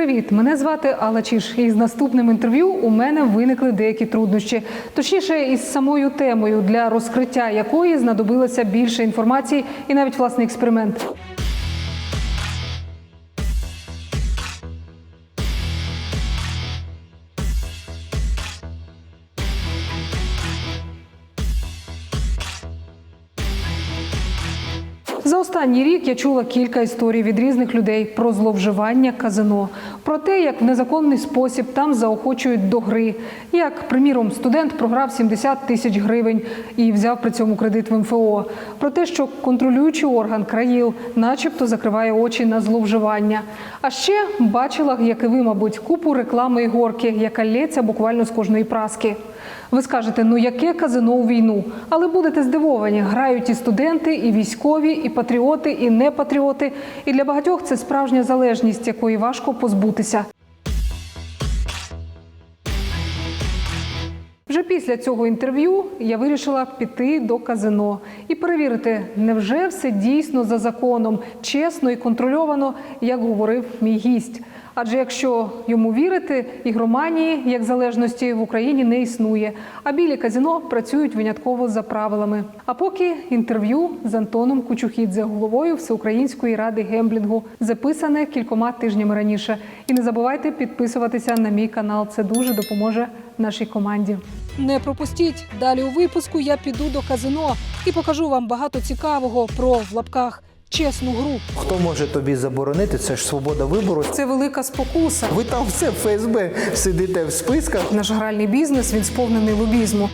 Привіт, мене звати Алла Чіш. І з наступним інтерв'ю у мене виникли деякі труднощі. Точніше, із самою темою, для розкриття якої знадобилося більше інформації і навіть власний експеримент. За останній рік я чула кілька історій від різних людей про зловживання казино, про те, як в незаконний спосіб там заохочують до гри. Як, приміром, студент програв 70 тисяч гривень і взяв при цьому кредит в МФО. Про те, що контролюючий орган країл, начебто, закриває очі на зловживання. А ще бачила, як і ви, мабуть, купу реклами і горки, яка лється буквально з кожної праски. Ви скажете, ну яке казино у війну? Але будете здивовані, грають і студенти, і військові, і патріоти, і не патріоти. І для багатьох це справжня залежність, якої важко позбутися. Вже після цього інтерв'ю я вирішила піти до казино і перевірити, невже все дійсно за законом, чесно і контрольовано, як говорив мій гість. Адже якщо йому вірити, ігроманії як залежності в Україні не існує, а білі казино працюють винятково за правилами. А поки інтерв'ю з Антоном Кучухідзе, головою Всеукраїнської ради гемблінгу, записане кількома тижнями раніше. І не забувайте підписуватися на мій канал. Це дуже допоможе нашій команді. Не пропустіть далі у випуску. Я піду до казино і покажу вам багато цікавого про в лапках чесну гру. Хто може тобі заборонити? Це ж свобода вибору. Це велика спокуса. Ви там все в ФСБ сидите в списках. Наш гральний бізнес він сповнений лобізму.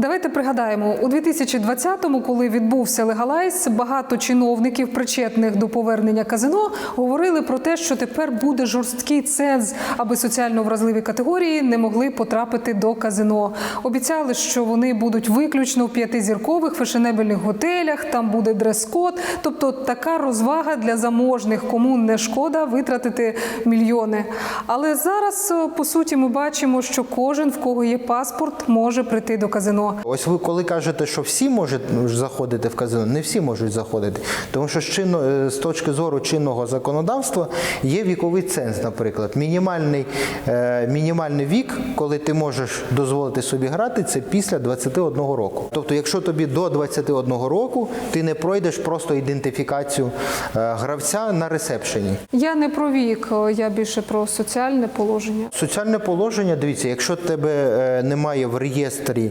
Давайте пригадаємо, у 2020-му, коли відбувся легалайз, багато чиновників, причетних до повернення казино, говорили про те, що тепер буде жорсткий ценз, аби соціально вразливі категорії не могли потрапити до казино. Обіцяли, що вони будуть виключно в п'ятизіркових фешенебельних готелях, там буде дрес-код. Тобто така розвага для заможних, кому не шкода витратити мільйони. Але зараз, по суті, ми бачимо, що кожен, в кого є паспорт, може прийти до казино. Ось ви коли кажете, що всі можуть заходити в казино, не всі можуть заходити. Тому що з, чинно, е, з точки зору чинного законодавства є віковий ценз, наприклад. Мінімальний, е, мінімальний вік, коли ти можеш дозволити собі грати, це після 21 року. Тобто, якщо тобі до 21 року, ти не пройдеш просто ідентифікацію е, гравця на ресепшені. Я не про вік, е, я більше про соціальне положення. Соціальне положення, дивіться, якщо тебе немає в реєстрі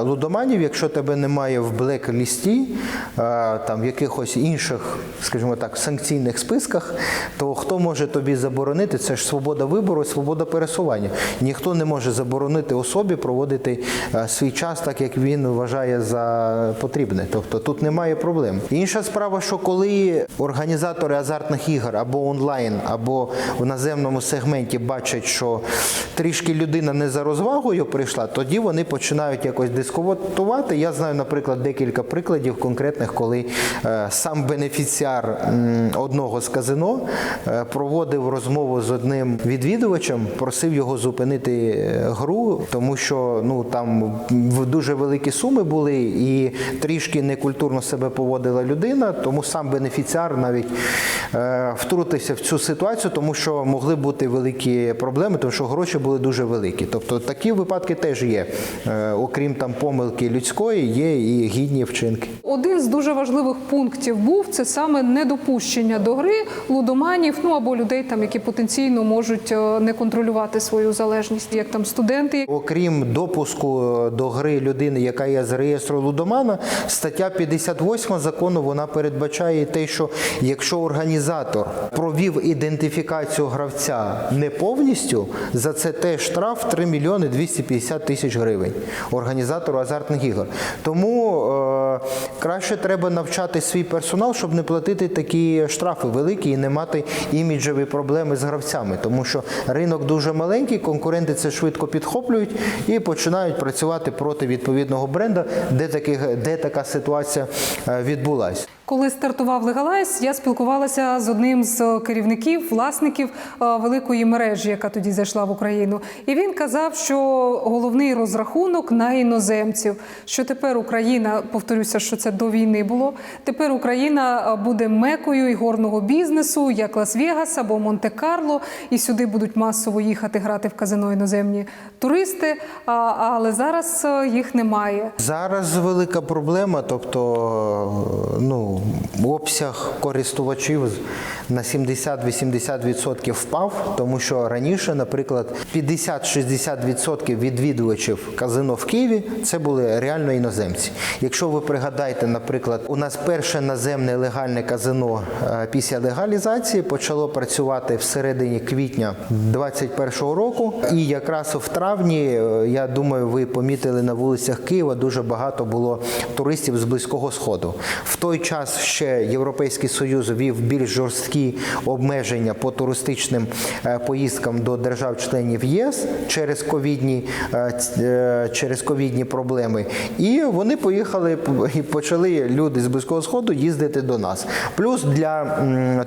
лудоманів, якщо тебе немає в блек-лісті, е, там в якихось інших, скажімо так, санкційних списках, то хто може тобі заборонити? Це ж свобода вибору, свобода пересування. Ніхто не може заборонити особі проводити е, свій час так, як він вважає за потрібне. Тобто тут немає проблем. Інша справа, що коли організатори азартних ігор або онлайн, або в наземному сегменті бачать, що трішки людина не за розвагою прийшла, тоді вони починають якось дискутувати. Я знаю, наприклад, декілька прикладів конкретних, коли е, сам бенефіціар одного з казино е, проводив розмову з одним відвідувачем, просив його зупинити е, гру, тому що ну там дуже великі суми були і трішки некультурно себе поводила людина, тому сам бенефіціар навіть втрутився в цю ситуацію, тому що могли бути великі проблеми, тому що гроші були дуже великі. Тобто такі випадки теж є. Окрім там помилки людської, є і гідні вчинки. Один з дуже важливих пунктів був це саме недопущення до гри лудоманів, ну або людей, там які потенційно можуть е, не контролювати свою залежність, як там студенти. Окрім допуску до гри людини, яка є з реєстру лудомана, стаття 58 закону вона передбачає те, що якщо організатор провів ідентифікацію гравця не повністю, за це теж штраф 3 мільйони 250 тисяч гривень організатору азартних ігор. Тому е, краще треба навчати свій персонал, щоб не платити такі штрафи великі і не мати іміджеві проблеми з гравцями, тому що ринок дуже маленький, конкуренти це швидко підхоплюють і починають працювати проти відповідного бренда, де, таких, де така ситуація е, відбулася. Коли стартував Легалайз, я спілкувалася з одним з керівників, власників е, великої мережі, яка тоді зайшла в Україну. І він казав, що головний розрахунок на іноземців. Що тепер Україна, повторюся, що це до війни було. Тепер Україна е, буде мекою ігорного бізнесу, як Лас-Вегас або Монте-Карло, і сюди будуть масово їхати грати в казино іноземні туристи. Але зараз е, їх немає. Зараз велика проблема, тобто ну, обсяг користувачів на 70-80% впав, тому що раніше, наприклад, 50-60% відвідувачів казино в Києві це були реально іноземці. Якщо ви пригадаєте, наприклад, у нас перше наземне легальне казино е, після легалізації почало працювати всередині квітня 2021 року, і якраз в травні, е, я думаю, ви помітили на вулицях Києва дуже багато було туристів з близького сходу. В той час ще Європейський Союз вів більш жорсткі обмеження по туристичним е, поїздкам до держав-членів ЄС через ковідні, е, е, через ковідні проблеми. І вони поїхали і почали люди з близького сходу їздити до нас. Плюс для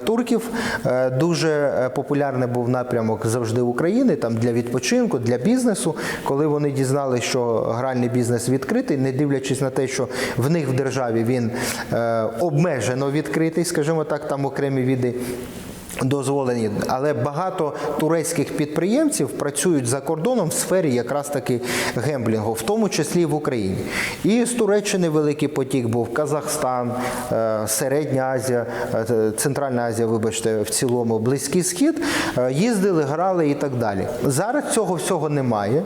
турків дуже популярний був напрямок завжди України, там для відпочинку, для бізнесу. Коли вони дізналися, що гральний бізнес відкритий, не дивлячись на те, що в них в державі він е, обмежено відкритий, скажімо так, там окремі віди. Дозволені, але багато турецьких підприємців працюють за кордоном в сфері якраз таки гемблінгу, в тому числі в Україні. І з Туреччини великий потік був Казахстан, е, Середня Азія, е, Центральна Азія, вибачте, в цілому, Близький Схід. е, Їздили, грали і так далі. Зараз цього всього немає.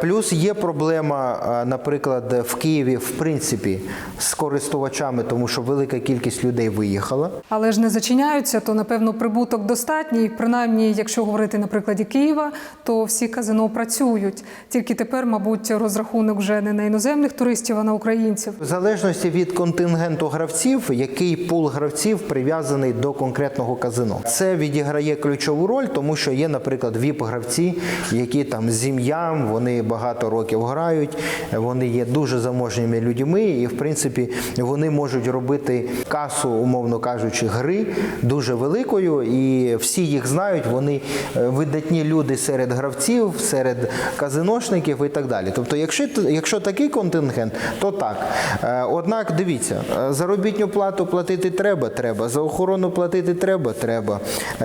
Плюс є проблема, наприклад, в Києві, в принципі, з користувачами, тому що велика кількість людей виїхала. Але ж не зачиняються, то напевно прибуток достатній. Принаймні, якщо говорити на прикладі Києва, то всі казино працюють. Тільки тепер, мабуть, розрахунок вже не на іноземних туристів, а на українців. В залежності від контингенту гравців, який пул гравців прив'язаний до конкретного казино. Це відіграє ключову роль, тому що є, наприклад, віп-гравці, які там з ім'ям, вони багато років грають, вони є дуже заможніми людьми, і в принципі вони можуть робити касу, умовно кажучи, гри дуже великою, і всі їх знають. Вони е, видатні люди серед гравців, серед казиношників і так далі. Тобто, якщо якщо такий контингент, то так. Е, Однак дивіться, е, заробітну плату платити треба, треба. За охорону платити треба, треба.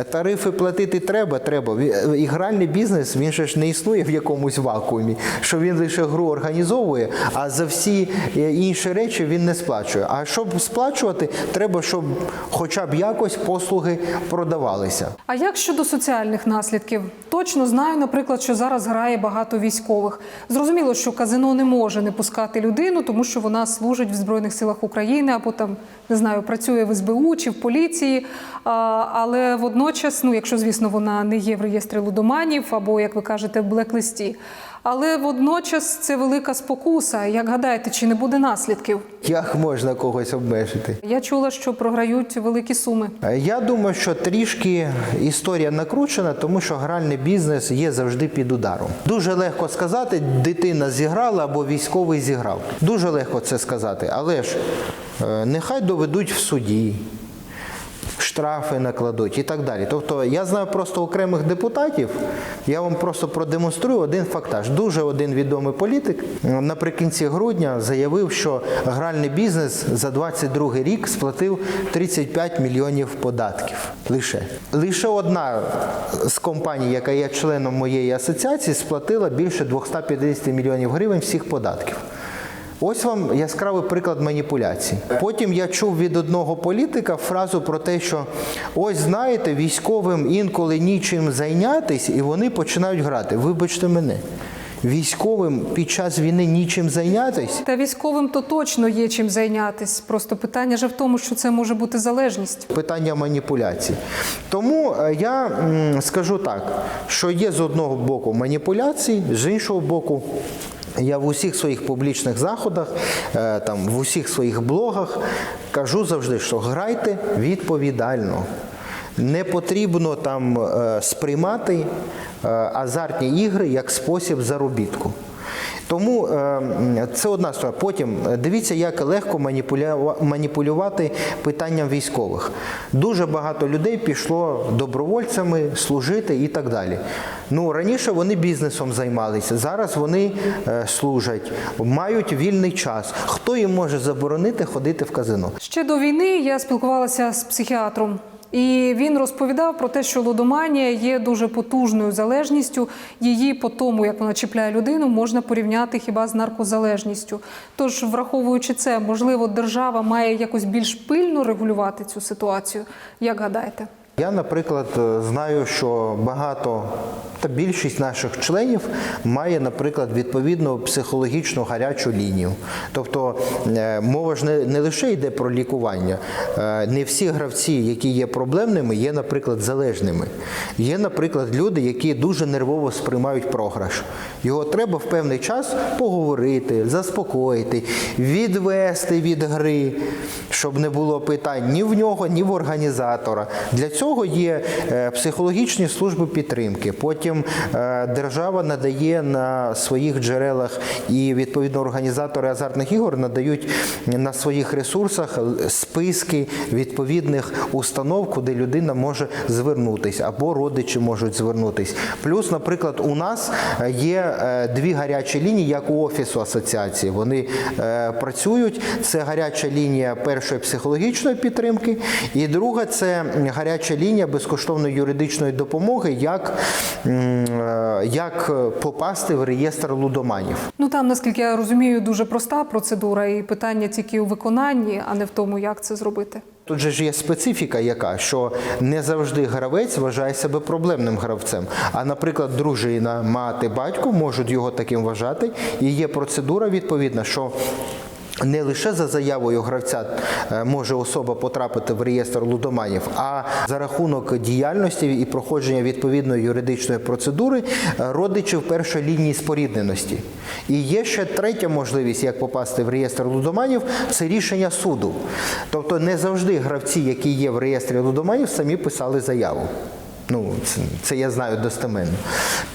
Тарифи платити треба, треба. Е, Ігральний бізнес він же ж не існує в якомусь вакуумі, що він лише гру організовує, а за всі інші речі він не сплачує. А щоб сплачувати, треба, щоб хоча б якось послуги продавалися. А як щодо соціальних наслідків? Точно знаю, наприклад, що зараз грає багато військових. Зрозуміло, що казино не може не пускати людину, тому що вона служить в Збройних силах України або там не знаю, працює в СБУ чи в поліції. Але водночас, ну якщо звісно вона не є в реєстрі лудоманів або, як ви кажете, в блеклисті. Але водночас це велика спокуса. Як гадаєте, чи не буде наслідків? Як можна когось обмежити? Я чула, що програють великі суми. Я думаю, що трішки історія накручена, тому що гральний бізнес є завжди під ударом. Дуже легко сказати, дитина зіграла або військовий зіграв. Дуже легко це сказати, але ж нехай доведуть в суді. Штрафи накладуть і так далі. Тобто я знаю просто окремих депутатів. Я вам просто продемонструю один фактаж. Дуже один відомий політик е, наприкінці грудня заявив, що гральний бізнес за 22 рік сплатив 35 мільйонів податків. Лише лише одна з компаній, яка є членом моєї асоціації, сплатила більше 250 мільйонів гривень всіх податків. Ось вам яскравий приклад маніпуляцій. Потім я чув від одного політика фразу про те, що ось знаєте, військовим інколи нічим зайнятись, і вони починають грати. Вибачте мене. Військовим під час війни нічим зайнятись. Та військовим то точно є чим зайнятись. Просто питання же в тому, що це може бути залежність. питання маніпуляцій. Тому е, я скажу так, що є з одного боку маніпуляції, з іншого боку. Я в усіх своїх публічних заходах, е, там, в усіх своїх блогах кажу завжди, що грайте відповідально. Не потрібно там е, сприймати е, азартні ігри як спосіб заробітку. Тому е, це одна сторона. Потім е, дивіться, як легко маніпулювати питанням військових. Дуже багато людей пішло добровольцями служити і так далі. Ну раніше вони бізнесом займалися, зараз вони е, служать, мають вільний час. Хто їм може заборонити ходити в казино? Ще до війни я спілкувалася з психіатром. І він розповідав про те, що лудоманія є дуже потужною залежністю. Її по тому, як вона чіпляє людину, можна порівняти хіба з наркозалежністю. Тож, враховуючи це, можливо, держава має якось більш пильно регулювати цю ситуацію. Як гадаєте? Я, наприклад, е, знаю, що багато та більшість наших членів має, наприклад, відповідну психологічну гарячу лінію. Тобто е, мова ж не, лише йде про лікування. Е, Не всі гравці, які є проблемними, є, наприклад, залежними. Є, наприклад, люди, які дуже нервово сприймають програш. Його треба в певний час поговорити, заспокоїти, відвести від гри, щоб не було питань ні в нього, ні в організатора. Для цього є е, психологічні служби підтримки. Потім е, держава надає на своїх джерелах і відповідно організатори азартних ігор надають на своїх ресурсах списки відповідних установ, куди людина може звернутися, або родичі можуть звернутися. Плюс, наприклад, у нас е, є дві гарячі лінії, як у офісу асоціації. Вони працюють. Це гаряча лінія першої психологічної підтримки, і друга це гаряча лінія безкоштовної юридичної допомоги, як, е, як попасти в реєстр лудоманів. Ну там, наскільки я розумію, дуже проста процедура, і питання тільки у виконанні, а не в тому, як це зробити. Тут же ж є специфіка, яка що не завжди гравець вважає себе проблемним гравцем. А, наприклад, дружина, мати, батько можуть його таким вважати, і є процедура відповідна, що. Не лише за заявою гравця е, може особа потрапити в реєстр лудоманів, а за рахунок діяльності і проходження відповідної юридичної процедури е, родичів першої лінії спорідненості. І є ще третя можливість, як попасти в реєстр лудоманів, це рішення суду. Тобто не завжди гравці, які є в реєстрі лудоманів, самі писали заяву. Ну, це, це я знаю достеменно.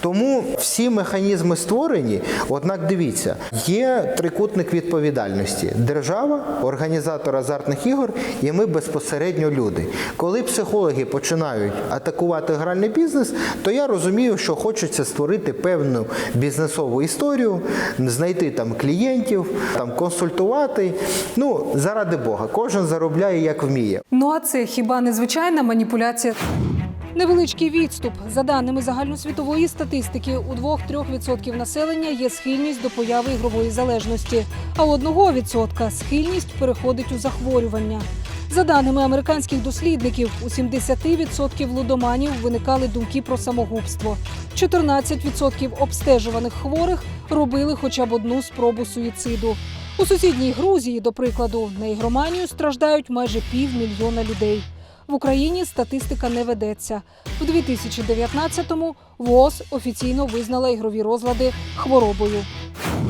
Тому всі механізми створені, однак дивіться, є трикутник відповідальності: держава, організатор азартних ігор і ми безпосередньо люди. Коли психологи починають атакувати гральний бізнес, то я розумію, що хочеться створити певну бізнесову історію, знайти там клієнтів, там консультувати. Ну, заради Бога, кожен заробляє як вміє. Ну а це хіба не звичайна маніпуляція? Невеличкий відступ за даними загальносвітової статистики, у 2-3% населення є схильність до появи ігрової залежності, а у 1% схильність переходить у захворювання. За даними американських дослідників, у 70% лудоманів виникали думки про самогубство. 14% обстежуваних хворих робили хоча б одну спробу суїциду. У сусідній Грузії, до прикладу, на ігроманію страждають майже півмільйона людей. В Україні статистика не ведеться. У 2019-му ВООЗ офіційно визнала ігрові розлади хворобою.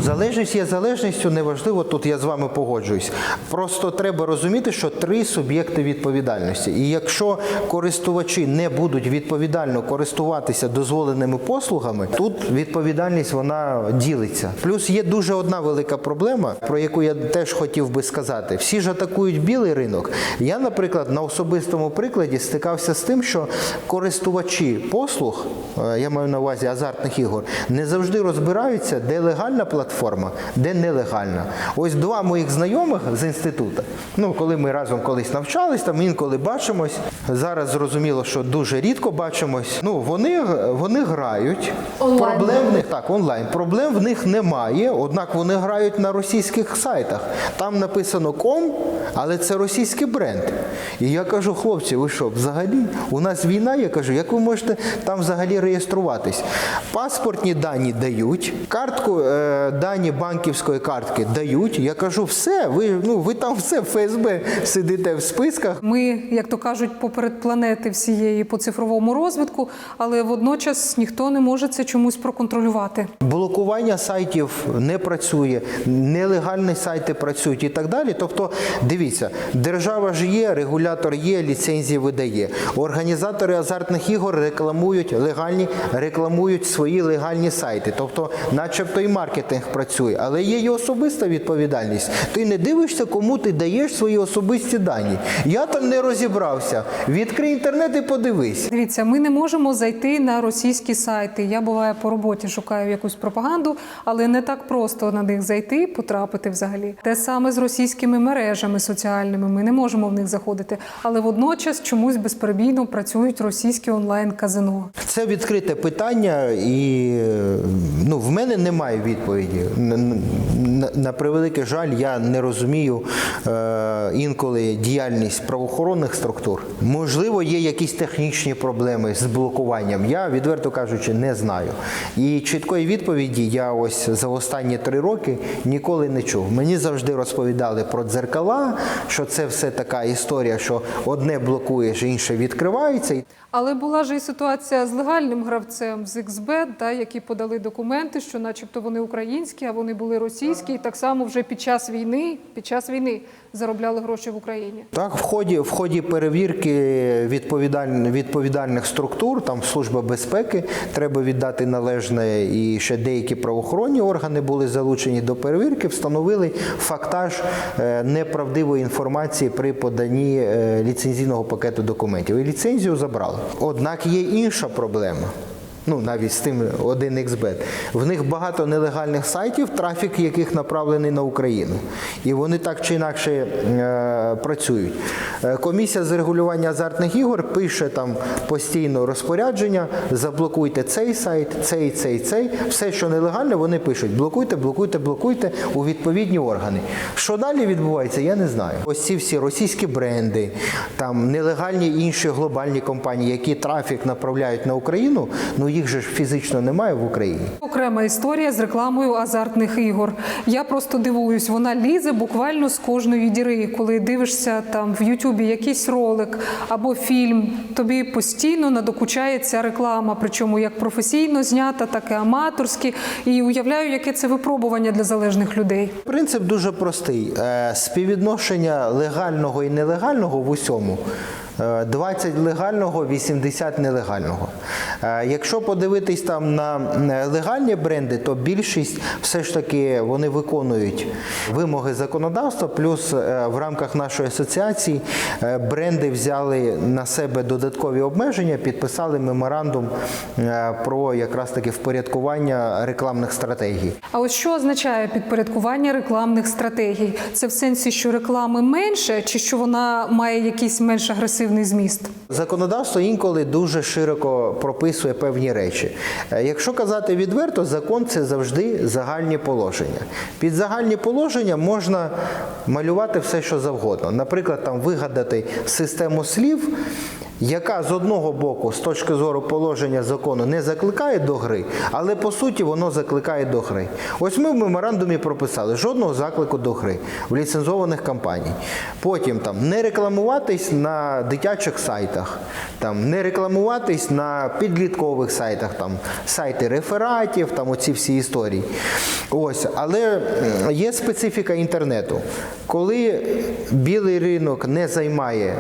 Залежність є залежністю, неважливо, тут я з вами погоджуюсь. Просто треба розуміти, що три суб'єкти відповідальності. І якщо користувачі не будуть відповідально користуватися дозволеними послугами, тут відповідальність вона ділиться. Плюс є дуже одна велика проблема, про яку я теж хотів би сказати. Всі ж атакують білий ринок. Я, наприклад, на особистому прикладі стикався з тим, що користувачі послуг, е, я маю на увазі азартних ігор, не завжди розбираються, де легальна платформа, де нелегальна. Ось два моїх знайомих з інституту. Ну, коли ми разом колись навчались, там інколи бачимось. Зараз зрозуміло, що дуже рідко бачимось. Ну, вони, вони грають. Онлайн. Проблем в них так, онлайн. Проблем в них немає, однак вони грають на російських сайтах. Там написано ком, але це російський бренд. І я кажу, хлопці, ви що, взагалі? У нас війна, я кажу, як ви можете там взагалі реєструватись? Паспортні дані дають, картку, е, дані банківської картки дають. Я кажу, все, ви, ну, ви там все в ФСБ сидите в списках. Ми, як то кажуть, поперед планети всієї по цифровому розвитку, але водночас ніхто не може це чомусь проконтролювати. Блокування сайтів не працює, нелегальні сайти працюють і так далі. Тобто, дивіться, держава ж є, регулятор є, ліцензії видає. Організатори азартних ігор рекламують легальні, рекламують свої легальні сайти. Тобто, начебто і маркетинг працює, але є і особиста відповідальність. Ти не дивишся, кому ти даєш свої особисті дані. Я там не розібрався. Відкрий інтернет і подивись. Дивіться, ми не можемо зайти на російські сайти. Я буває по роботі шукаю якусь пропаганду, але не так просто на них зайти, потрапити взагалі. Те саме з російськими мережами соціальними. Ми не можемо в них заходити, але водночас чомусь безперебійно працюють російські онлайн-казино. Це відкрите питання, і ну, в мене немає відповіді. На, на превеликий жаль, я не розумію е, інколи діяльність правоохоронних структур. Можливо, є якісь технічні проблеми з блокуванням. Я, відверто кажучи, не знаю. І чіткої відповіді я ось за останні три роки ніколи не чув. Мені завжди розповідали про дзеркала, що це все така історія, що одне блокуєш, інше відкривається. Але була ж і ситуація з легальним гравцем з XBET, да, які подали документи, що, начебто, вони українські, а вони були російські, і так само вже під час війни, під час війни заробляли гроші в Україні. Так, в ході, в ході перевірки відповідаль, відповідальних структур, там Служба безпеки, треба віддати належне, і ще деякі правоохоронні органи були залучені до перевірки, встановили фактаж е, неправдивої інформації при поданні е, ліцензійного пакету документів. І ліцензію забрали. Однак є інша проблема. Ну, навіть з тим 1xbet. В них багато нелегальних сайтів, трафік яких направлений на Україну. І вони так чи інакше е, працюють. Е, Комісія з регулювання азартних ігор пише там постійно розпорядження, заблокуйте цей сайт, цей, цей, цей. Все, що нелегальне, вони пишуть: блокуйте, блокуйте, блокуйте у відповідні органи. Що далі відбувається, я не знаю. Ось ці всі російські бренди, там нелегальні інші глобальні компанії, які трафік направляють на Україну, ну їх же ж фізично немає в Україні. Окрема історія з рекламою азартних ігор. Я просто дивуюсь, вона лізе буквально з кожної діри. Коли дивишся там в Ютубі якийсь ролик або фільм, тобі постійно надокучає ця реклама, причому як професійно знята, так і аматорські. І уявляю, яке це випробування для залежних людей. Принцип дуже простий: Е, співвідношення легального і нелегального в усьому. Е, 20 легального, 80 нелегального. Е, Якщо подивитись там на е, легальні бренди, то більшість все ж таки вони виконують вимоги законодавства. Плюс е, в рамках нашої асоціації е, бренди взяли на себе додаткові обмеження, підписали меморандум е, про якраз таки впорядкування рекламних стратегій. А ось що означає підпорядкування рекламних стратегій? Це в сенсі, що реклами менше, чи що вона має якийсь менш агресивний зміст? Законодавство інколи дуже широко прописує певні речі. Е, Якщо казати відверто, закон це завжди загальні положення. Під загальні положення можна малювати все, що завгодно. Наприклад, там вигадати систему слів. Яка з одного боку, з точки зору положення закону, не закликає до гри, але по суті воно закликає до гри. Ось ми в меморандумі прописали жодного заклику до гри в ліцензованих компаній. Потім там не рекламуватись на дитячих сайтах, там не рекламуватись на підліткових сайтах, там сайти рефератів, там оці всі історії. Ось, але є специфіка інтернету. Коли білий ринок не займає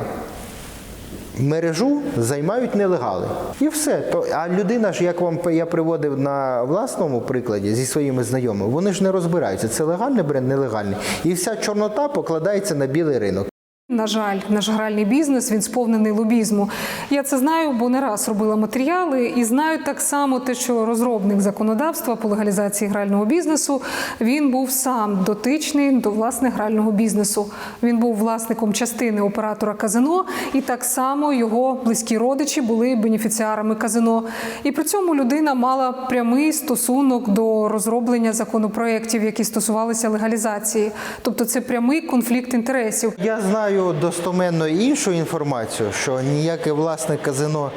мережу займають нелегали. І все. То, а людина ж, як вам я приводив на власному прикладі зі своїми знайомими, вони ж не розбираються. Це легальний бренд, нелегальний. І вся чорнота покладається на білий ринок. На жаль, наш гральний бізнес він сповнений лобізму. Я це знаю, бо не раз робила матеріали і знаю так само те, що розробник законодавства по легалізації грального бізнесу він був сам дотичний до власне грального бізнесу. Він був власником частини оператора казино, і так само його близькі родичі були бенефіціарами казино. І при цьому людина мала прямий стосунок до розроблення законопроєктів, які стосувалися легалізації. Тобто це прямий конфлікт інтересів. Я знаю достоменно іншу інформацію, що ніякий власник казино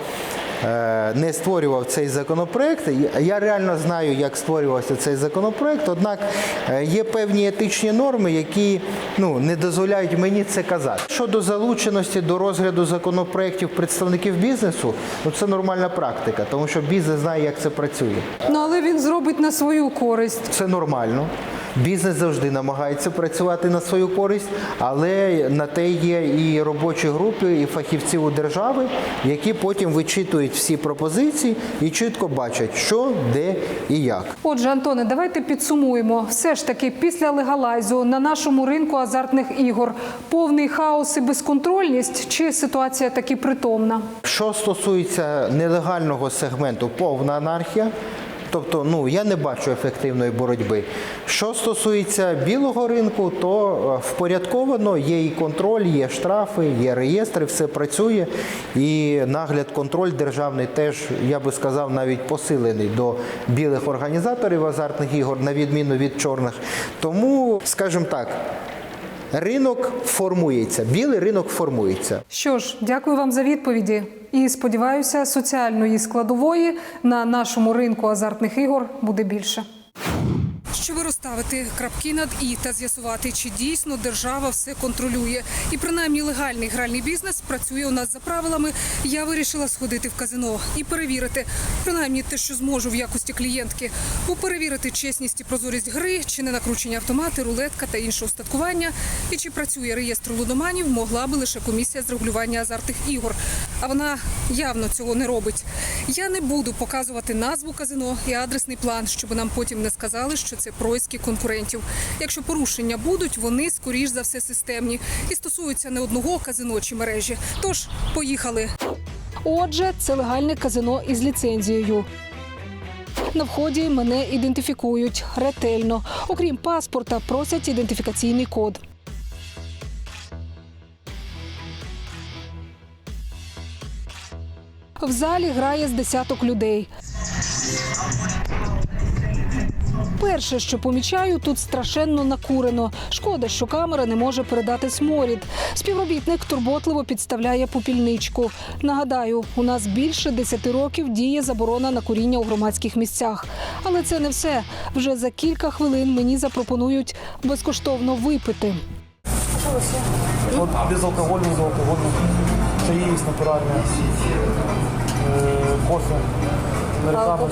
е, не створював цей законопроект. Я- Я реально знаю, як створювався цей законопроект, однак е, є певні етичні норми, які ну, не дозволяють мені це казати. Щодо залученості до розгляду законопроєктів представників бізнесу, ну це нормальна практика, тому що бізнес знає, як це працює. Ну але він зробить на свою користь. Це нормально. Бізнес завжди намагається працювати на свою користь, але на те є і робочі групи, і фахівці у держави, які потім вичитують всі пропозиції і чітко бачать, що, де і як. Отже, Антоне, давайте підсумуємо. Все ж таки, після легалайзу на нашому ринку азартних ігор повний хаос і безконтрольність, чи ситуація таки притомна? Що стосується нелегального сегменту, повна анархія. Тобто, ну я не бачу ефективної боротьби. Що стосується білого ринку, то е, впорядковано є і контроль, є штрафи, є реєстри, все працює. І нагляд, контроль державний теж, я би сказав, навіть посилений до білих організаторів азартних ігор, на відміну від чорних. Тому, скажімо так, ринок формується, білий ринок формується. Що ж, дякую вам за відповіді. І сподіваюся, соціальної складової на нашому ринку азартних ігор буде більше. Щоб розставити крапки над і та з'ясувати, чи дійсно держава все контролює, і принаймні легальний гральний бізнес працює у нас за правилами. Я вирішила сходити в казино і перевірити, принаймні те, що зможу в якості клієнтки, бо перевірити чесність і прозорість гри, чи не накручені автомати, рулетка та інше устаткування, і чи працює реєстр лудоманів, могла би лише комісія з регулювання азартних ігор. А вона явно цього не робить. Я не буду показувати назву казино і адресний план, щоб нам потім не сказали, що це происки конкурентів. Якщо порушення будуть, вони скоріш за все системні і стосуються не одного казино чи мережі. Тож поїхали. Отже, це легальне казино із ліцензією. На вході мене ідентифікують ретельно. Окрім паспорта, просять ідентифікаційний код. В залі грає з десяток людей. Перше, що помічаю, тут страшенно накурено. Шкода, що камера не може передати сморід. Співробітник турботливо підставляє попільничку. Нагадаю, у нас більше 10 років діє заборона на куріння у громадських місцях. Але це не все. Вже за кілька хвилин мені запропонують безкоштовно випити. Вот безалкогольный, безалкогольный. Чаи есть натуральные. Э, кофе. Американо.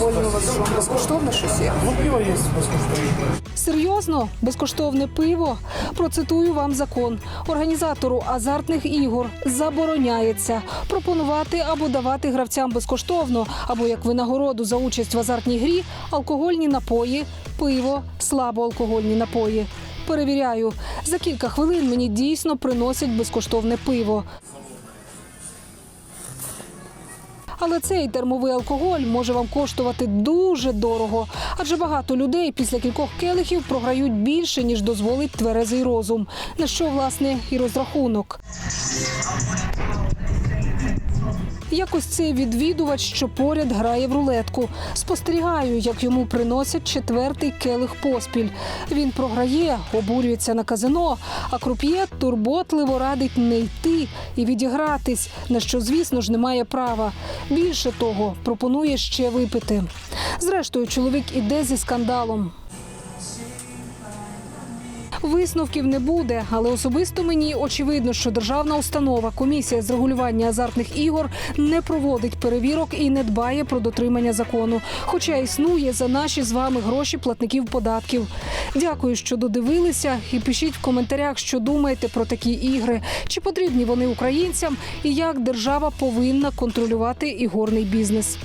безкоштовно щось є? Ну, пиво есть безкоштовно. Серйозно, безкоштовне пиво. Процитую вам закон. Організатору азартних ігор забороняється пропонувати або давати гравцям безкоштовно, або як винагороду за участь в азартній грі алкогольні напої, пиво, слабоалкогольні напої. Перевіряю, за кілька хвилин мені дійсно приносять безкоштовне пиво. Але цей термовий алкоголь може вам коштувати дуже дорого, адже багато людей після кількох келихів програють більше ніж дозволить тверезий розум. На що власне і розрахунок. Якось цей відвідувач, що поряд грає в рулетку. Спостерігаю, як йому приносять четвертий келих поспіль. Він програє, обурюється на казино, а круп'є турботливо радить не йти і відігратись, на що, звісно ж, не має права. Більше того, пропонує ще випити. Зрештою, чоловік іде зі скандалом. Висновків не буде, але особисто мені очевидно, що державна установа комісія з регулювання азартних ігор не проводить перевірок і не дбає про дотримання закону, хоча існує за наші з вами гроші платників податків. Дякую, що додивилися, і пишіть в коментарях, що думаєте про такі ігри, чи потрібні вони українцям, і як держава повинна контролювати ігорний бізнес.